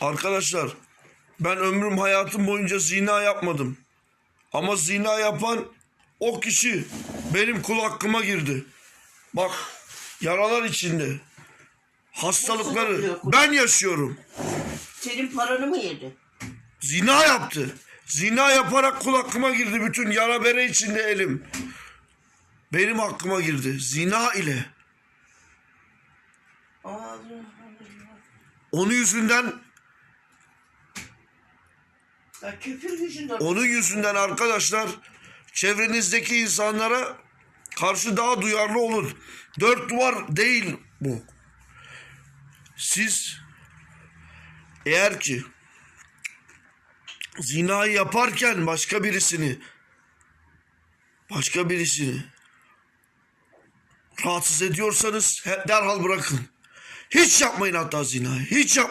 Arkadaşlar ben ömrüm hayatım boyunca zina yapmadım. Ama zina yapan o kişi benim kul hakkıma girdi. Bak yaralar içinde. Hastalıkları ben yaşıyorum. Senin paranı mı yedi? Zina yaptı. Zina yaparak kul hakkıma girdi. Bütün yara bere içinde elim. Benim hakkıma girdi. Zina ile. Aa, Onun yüzünden Onun yüzünden arkadaşlar çevrenizdeki insanlara karşı daha duyarlı olun. Dört duvar değil bu. Siz eğer ki zinayı yaparken başka birisini başka birisini rahatsız ediyorsanız derhal bırakın. Hiç yapmayın hatta zinayı. Hiç yap